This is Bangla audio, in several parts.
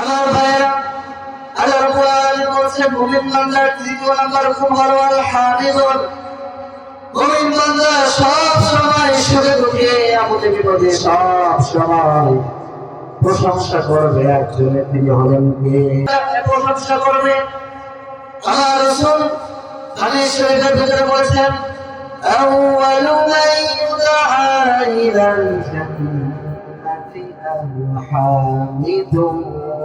আমার ভাইয়েরা আল্লাহ রাব্বুল আলামিন বলছেন মুমিন বান্দার তৃতীয় নাম্বার খুব হলো আল হামিদুন মুমিন বান্দা সব সময় সুখে দুঃখে আপদে বিপদে সব সময় প্রশংসা করবে একজনের তিনি হলেন কে প্রশংসা করবে আমার রাসূল হাদিস শরীফের ভিতরে বলেছেন أول من يدعى إلى الجنة الحامدون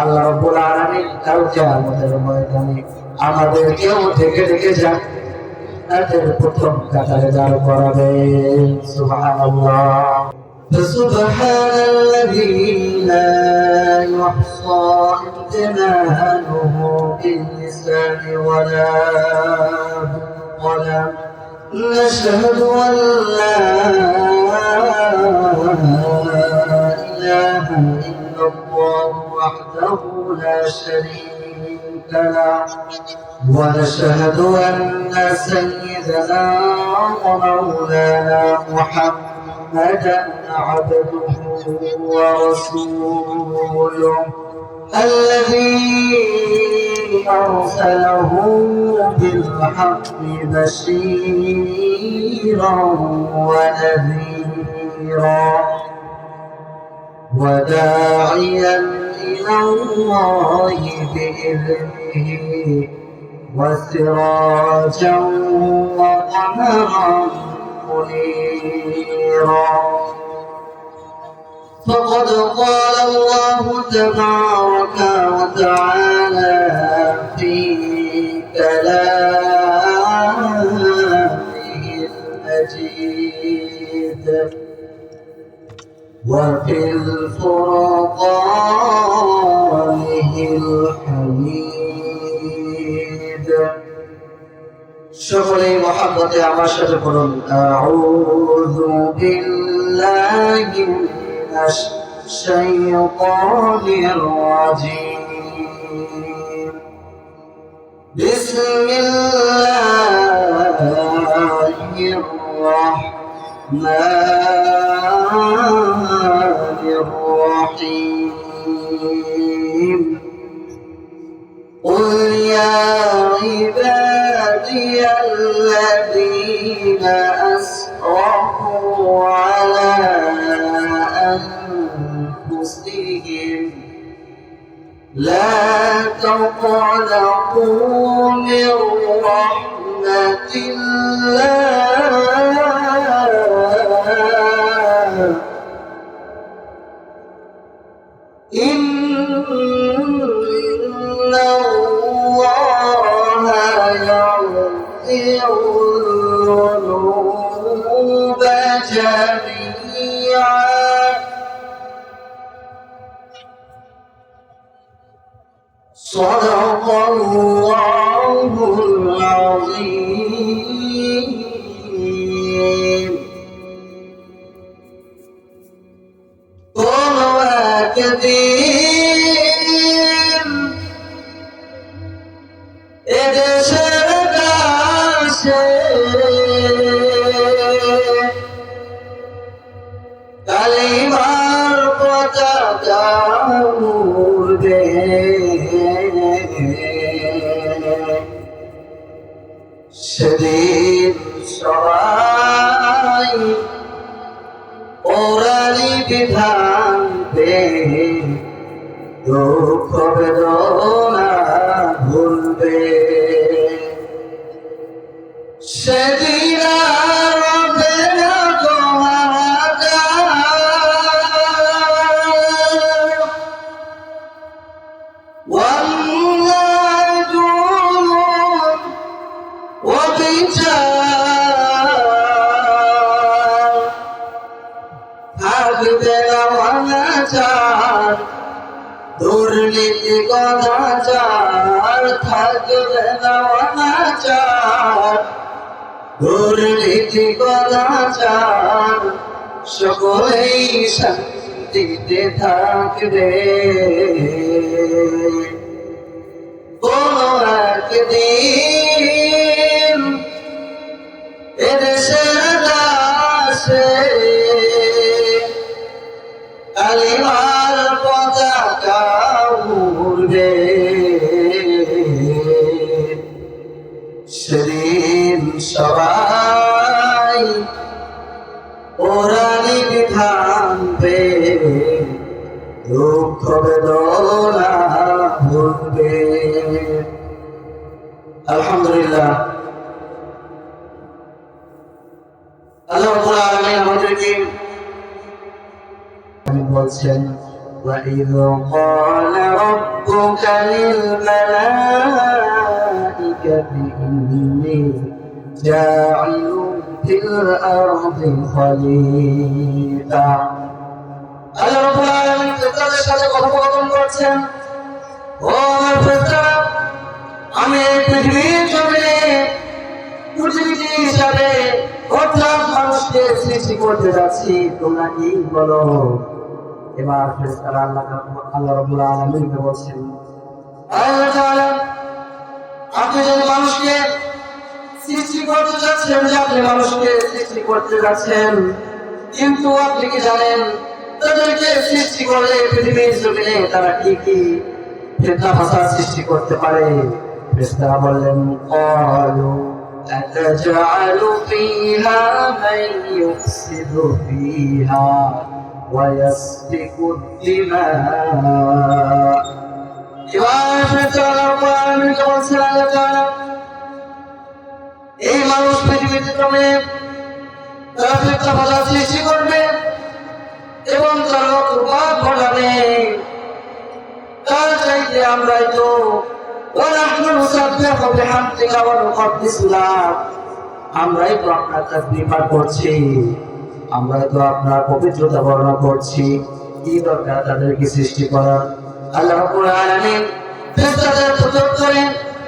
আল্লাহ রাব্বুল আলামিন কালকে আমাদের ময়দানে আমাদেরকেও ডেকে ডেকে যান তাদের প্রথম কাতারে দাঁড় করাবে সুবহানাল্লাহ فسبحان الذي لا يحصى امتنانه باللسان ولا بالقلم نشهد أن لا إله إلا الله وحده لا شريك له. ونشهد أن سيدنا ومولانا محمدا عبده ورسوله الذي أرسله بالحق بشيرا ونذيرا وداعيا إلى الله بإذنه وسراجا وقمرا منيرا. فقد قال الله تبارك وتعالى في كلامه المجيد وفي الفرقانه الحميد সকলেই মহাব্বতে আমার সাথে বলুন আউযু বিল্লাহি মিনাশ শাইতানির রাজীম বিসমিল্লাহির রাহমানির রহিম الذين أسرفوا على أنفسهم. لا تقنطوا من رحمة الله. صدق الله العظيم قل كثير সেদিন সবাই ওরালি বিধান পে দুঃখ বেদনা ভুলবে। সেদিন অনাচার গণাচার থাকবে করবে না অনাচার। দুর্নীতি গণাচার সকলেই শান্তিতে থাকবে। কোন একদিন সবাই ওরানি বিধান পে দুঃখ বেদনা ভুলবে আলহামদুলিল্লাহ আল্লাহ রাব্বুল আলামিন আমাদেরকে বলছেন وإذ قال ربك للملائكة إني جاعل في الأرض خليفة আল্লাহ রাব্বুল আলামিন তাদের সাথে কথোপকথন করছেন ও আমার ফেরেশতারা আমি এই পৃথিবীর জমিনে প্রতিনিধি হিসাবে অর্থাৎ মানুষকে সৃষ্টি করতে যাচ্ছি তোমরা কি বলো এবার ফেরেশতারা আল্লাহ আল্লাহ রাব্বুল আলামিনকে বলছেন আল্লাহ তাআলা আপনি যদি মানুষকে সৃষ্টি করতে যাচ্ছেন যে আপনি মানুষকে সৃষ্টি করতে যাচ্ছেন কিন্তু আপনি কি জানেন তাদেরকে সৃষ্টি করলে পৃথিবীর জমিনে তারা কি কি ফেতনা ফাসাদ সৃষ্টি করতে পারে ফেরেশতারা বললেন قالوا أتجعل فيها من يفسد فيها ويسفك الدماء এবার ফেরেশতারা আল্লাহকে বলছেন আল্লাহ তাআলা এই মানুষ পৃথিবীতে জমে তারা ফেতনা ফাসাদ সৃষ্টি করবে এবং তার রক্তপাত ঘটাবে তার চাইতে আমরাই তো ونحن نسبح بحمدك ونقدس لك আমরাই তো আপনার তাসবিহ পাঠ করছি আমরাই তো আপনার পবিত্রতা বর্ণনা করছি কি দরকার তাদেরকে সৃষ্টি করা আল্লাহ রাব্বুল আলামিন ফেরেশতাদের প্রত্যুত্তরে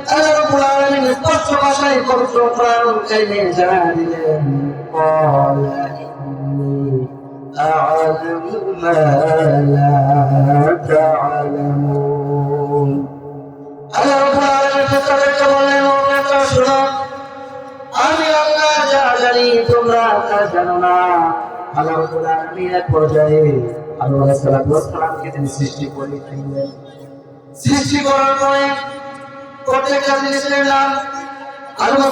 আল্লাহ রাব্বুল আলামিন স্পষ্ট ভাষায় পবিত্র কোরআন চাইলে জানা দিলেন ক্বালা ইন্নী আ'লামু মা লা তা'লামুন আল্লাহ রাব্বুল আলামিন তাদেরকে বললেন, ও বান্দা শোনো, আমি আল্লাহ যা জানি সৃষ্টি করার পরে প্রত্যেকটা জিনিসের নাম আল্লাহ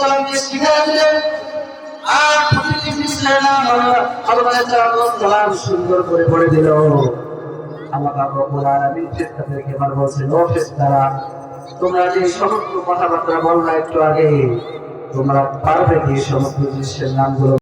সালামকে শিখিয়ে আর সুন্দর করে তোমরা যে সমস্ত কথাবার্তা বললা একটু আগে, তোমরা পারবে কি সমস্ত জিনিসের নামগুলো?